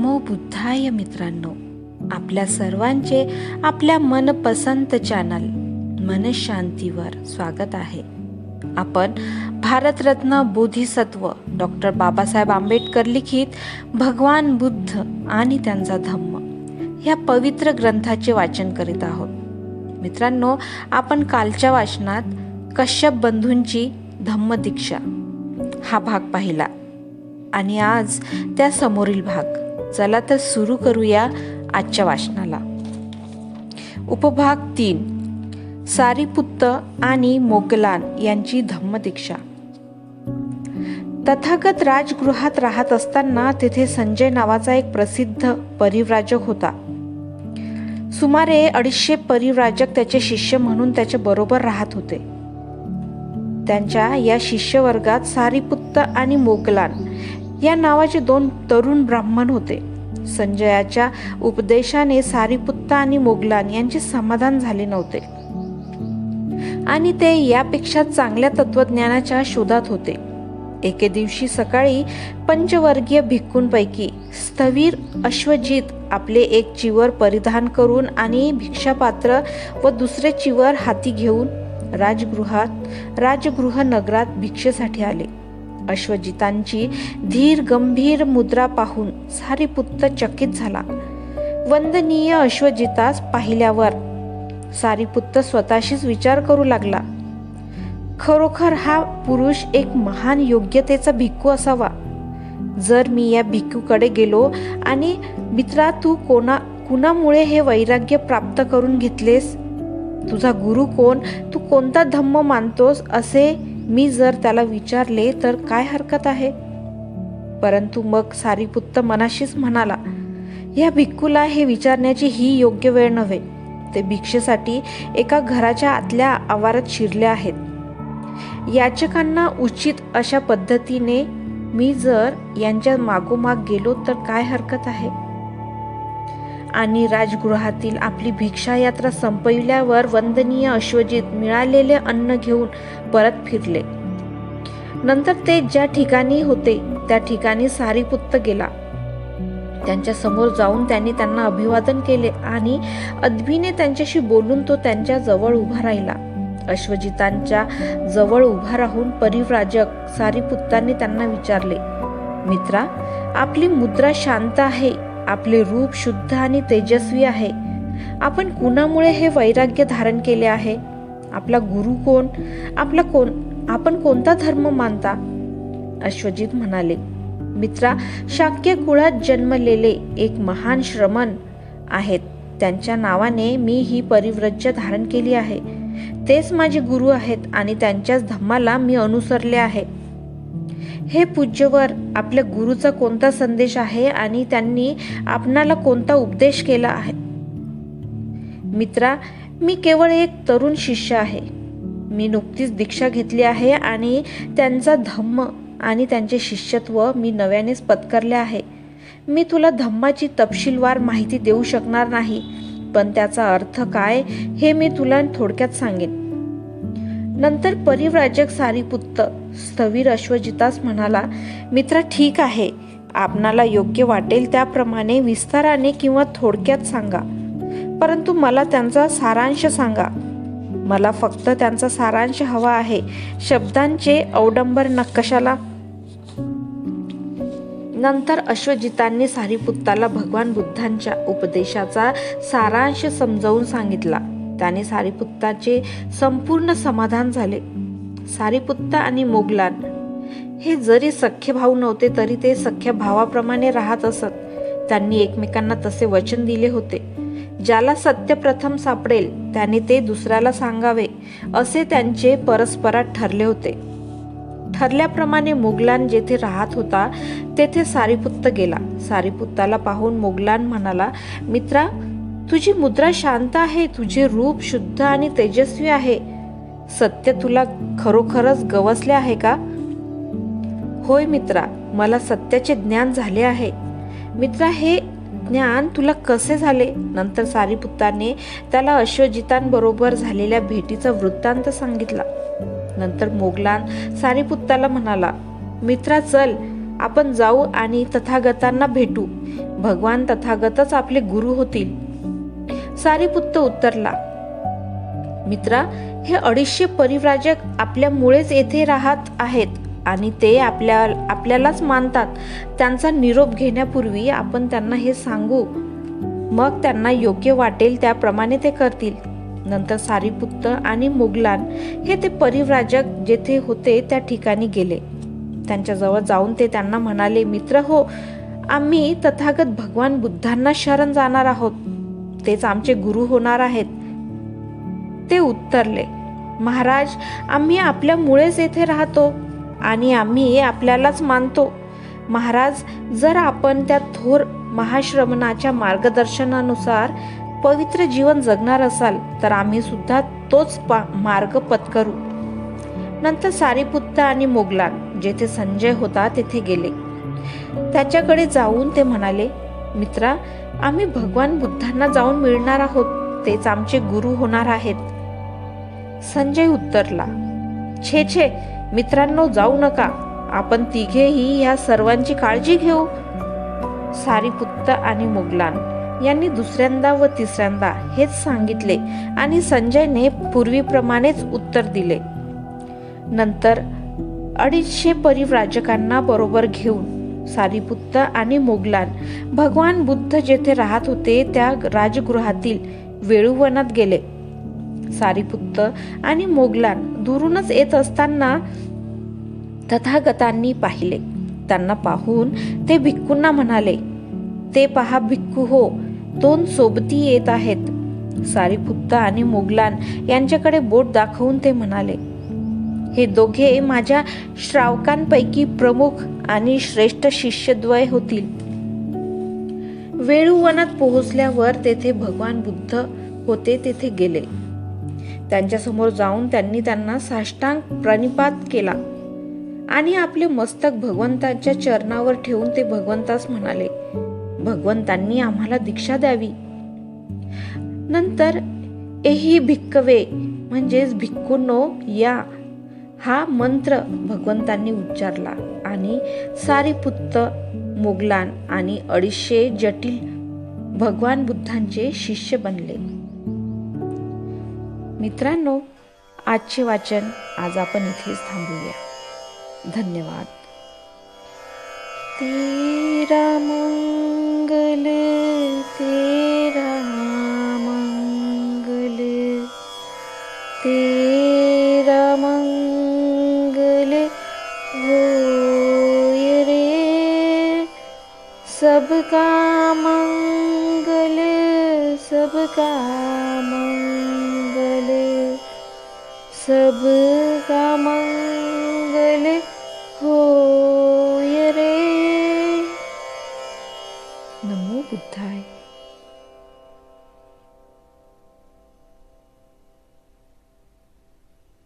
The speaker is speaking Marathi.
नमो बुद्धाय मित्रांनो. आपल्या सर्वांचे आपल्या मनपसंत चॅनल मनशांतीवर स्वागत आहे. आपण भारतरत्न बोधिसत्व डॉक्टर बाबासाहेब आंबेडकर लिखित भगवान बुद्ध आणि त्यांचा धम्म या पवित्र ग्रंथाचे वाचन करीत आहोत. मित्रांनो आपण कालच्या वाचनात कश्यप बंधूंची धम्मदीक्षा हा भाग पाहिला आणि आज त्या समोरील भाग. चला तर सुरू करूया आजच्या वाचनाला. उपभाग तीन. सारीपुत्त आणि मोगलान यांची धम्मदीक्षा. तथागत राजगृहात राहत असताना तेथे संजय नावाचा एक प्रसिद्ध परिव्राजक होता. सुमारे अडीचशे परिव्राजक त्याचे शिष्य म्हणून त्याच्या बरोबर राहत होते. त्यांच्या या शिष्यवर्गात सारीपुत्त आणि मोगलान या नावाचे दोन तरुण ब्राह्मण होते. संजयाच्या उपदेशाने सारीपुत्ता आणि मोगलान यांचे समाधान झाले नव्हते. आणि ते यापेक्षा चांगल्या तत्वज्ञानाच्या शोधात होते. एके दिवशी सकाळी पंचवर्गीय भिक्खूंपैकी स्थवीर अश्वजित आपले एक चिवर परिधान करून आणि भिक्षापात्र व दुसरे चिवर हाती घेऊन राजगृहात राजगृह नगरात भिक्षेसाठी आले. अश्वजितांची धीर गंभीर मुद्रा पाहून सारीपुत्त चकित झाला. वंदनीय अश्वजितास पाहिल्यावर सारीपुत्त स्वतःशीच विचार करू लागला. खरोखर हा पुरुष एक महान योग्यतेचा भिक्खू असावा. जर मी या भिक्खूकडे गेलो आणि मित्रा तू कोणा कुणामुळे हे वैराग्य प्राप्त करून घेतलेस? तुझा गुरु कोण? तू कोणता धम्म मानतोस? असे मी जर त्याला विचारले तर काय हरकत आहे? परंतु मग सारीपुत्त मनाशीच म्हणाला या भिक्खूला हे विचारण्याची ही योग्य वेळ नव्हे. ते भिक्षेसाठी एका घराच्या आतल्या आवारात शिरले आहेत. याचकांना उचित अशा पद्धतीने मी जर यांच्या मागोमाग गेलो तर काय हरकत आहे? आणि राजगृहातील आपली भिक्षा यात्रा संपविल्यावर वंदनीय अश्वजित मिळालेले अन्न घेऊन परत फिरले. नंतर ते ज्या ठिकाणी होते त्या ठिकाणी सारीपुत्त गेला. त्यांच्यासमोर जाऊन त्यांनी त्यांना अभिवादन केले आणि अदबीने त्यांच्याशी बोलून तो त्यांच्या जवळ उभा राहिला. अश्वजितांच्या जवळ उभा राहून परिव्राजक सारीपुत्तांनी त्यांना विचारले मित्रा आपली मुद्रा शांत आहे. आपले रूप शुद्ध आणि तेजस्वी आहे. आपण कुणामुळे हे वैराग्य धारण केले आहे? आपला गुरु कोण? आपला कोण? आपण कोणता धर्म मानता? अश्वजित म्हणाले मित्रा शाक्य कुळात जन्मलेले एक महान श्रमण आहेत. त्यांच्या नावाने मी ही परिव्रज्य धारण केली आहे. तेच माझे गुरु आहेत आणि त्यांच्याच धम्माला मी अनुसरले आहे. हे पूज्यवर आपल्या गुरुचा कोणता संदेश आहे आणि त्यांनी आपणाला कोणता उपदेश केला आहे? मित्रा मी केवळ एक तरुण शिष्य आहे. मी नुकतीच दीक्षा घेतली आहे आणि त्यांचा धम्म आणि त्यांचे शिष्यत्व मी नव्यानेच पत्करले आहे. मी तुला धम्माची तपशीलवार माहिती देऊ शकणार नाही पण त्याचा अर्थ काय हे मी तुला थोडक्यात सांगेन. नंतर परिव्राजक सारीपुत्त स्थवीर अश्वजितास म्हणाला मित्र ठीक आहे. आपणाला योग्य वाटेल त्याप्रमाणे विस्ताराने किंवा थोडक्यात सांगा. परंतु मला त्यांचा सारांश सांगा. मला फक्त त्यांचा सारांश हवा आहे. शब्दांचे अवडंबर नकशाला नंतर अश्वजितांनी सारीपुत्ताला भगवान बुद्धांच्या उपदेशाचा सारांश समजावून सांगितला. त्याने सारीपुत्ताचे संपूर्ण समाधान झाले. सारीपुत्ता आणि मोगलान हे जरी सख्य भाऊ नव्हते तरी ते सख्या भावाप्रमाणे राहत असत. त्यांनी एकमेकांना तसे वचन दिले होते. ज्याला सत्य प्रथम सापडेल त्याने ते दुसऱ्याला सांगावे असे त्यांचे परस्परात ठरले होते. ठरल्याप्रमाणे मोगलान जेथे राहत होता तेथे सारीपुत्त गेला. सारीपुत्ताला पाहून मोगलान म्हणाला मित्रा तुझी मुद्रा शांत आहे तुझे रूप शुद्ध आणि तेजस्वी आहे. सत्य तुला खरोखरच गवसले आहे का? होय मित्रा मला सत्याचे ज्ञान झाले आहे. मित्रा हे ज्ञान तुला कसे झाले? नंतर सारीपुत्ताने त्याला अश्वजितांबरोबर झालेल्या भेटीचा वृत्तांत सांगितला. नंतर मोगलान सारीपुत्ताला म्हणाला मित्रा चल आपण जाऊ आणि तथागतांना भेटू. भगवान तथागतच आपले गुरु होतील. सारीपुत्त उत्तरला मित्रा हे अडीचशे परिव्राजक आपल्यामुळेच येथे राहत आहेत आणि ते आपल्या आपल्यालाच मानतात. त्यांचा निरोप घेण्यापूर्वी आपण त्यांना हे सांगू. मग त्यांना योग्य वाटेल त्याप्रमाणे ते करतील. नंतर सारीपुत्त आणि मुगलान हे ते परिव्राजक जेथे होते त्या ठिकाणी गेले. त्यांच्याजवळ जाऊन ते त्यांना म्हणाले मित्र हो आम्ही तथागत भगवान बुद्धांना शरण जाणार आहोत. तेच आमचे गुरु होणार आहेत. ते उत्तरले महाराज आम्ही आपल्यामुळेच येथे राहतो आणि आम्ही आपल्यालाच मानतो. महाराज जर आपण त्या थोर महाश्रमणाच्या मार्गदर्शनानुसार पवित्र जीवन जगणार असाल तर आम्ही सुद्धा तोच पा- मार्ग पत्करू. नंतर सारीपुत्त आणि मोगलान जेथे संजय होता तेथे गेले. त्याच्याकडे जाऊन ते म्हणाले मित्रा आम्ही भगवान बुद्धांना जाऊन मिळणार आहोत तेच आमचे गुरु होणार आहेत. संजय उत्तरला छे छे मित्रांनो जाऊ नका आपण तिघेही या सर्वांची काळजी घेऊ. सारीपुत्त आणि मुगलान यांनी दुसऱ्यांदा व तिसऱ्यांदा हेच सांगितले आणि संजयने पूर्वीप्रमाणेच उत्तर दिले. नंतर अडीचशे परिव्राजकांना बरोबर घेऊन सारीपुत्त आणि मोगलान. भगवान बुद्ध जेथे राहत होते त्या राजगृहातील वेळुवनात गेले. सारीपुत्त आणि मोगलान दुरूनच येत असताना तथागतांनी पाहिले. त्यांना पाहून ते भिक्खूंना म्हणाले ते पहा भिक्खू हो दोन सोबती येत आहेत. सारीपुत्त आणि मोगलान यांच्याकडे बोट दाखवून ते म्हणाले हे दोघे माझ्या श्रावकांपैकी प्रमुख आणि श्रेष्ठ शिष्यद्वय होतील. वेळुवनात पोहोचल्यावर तेथे भगवान बुद्ध होते तेथे गेले. त्यांच्यासमोर जाऊन त्यांनी त्यांना साष्टांग प्रणिपात केला आणि आपले मस्तक भगवंताच्या चरणावर ठेवून ते भगवंतास म्हणाले भगवंतांनी आम्हाला दीक्षा द्यावी. नंतर एही भिक्कवे म्हणजेच भिक्कुनो या. हा मंत्र भगवंतांनी उच्चारला. आणि सारीपुत्त मोगलान आणि अडीचशे जटिल भगवान बुद्धांचे शिष्य बनले. मित्रांनो आजचे वाचन आज आपण इथेच थांबूया. धन्यवाद. तेरा मंगल तेरा मंगल तेरा मंगल. सबका मङ्गल सबका मङ्गल सबका मङ्गल हो।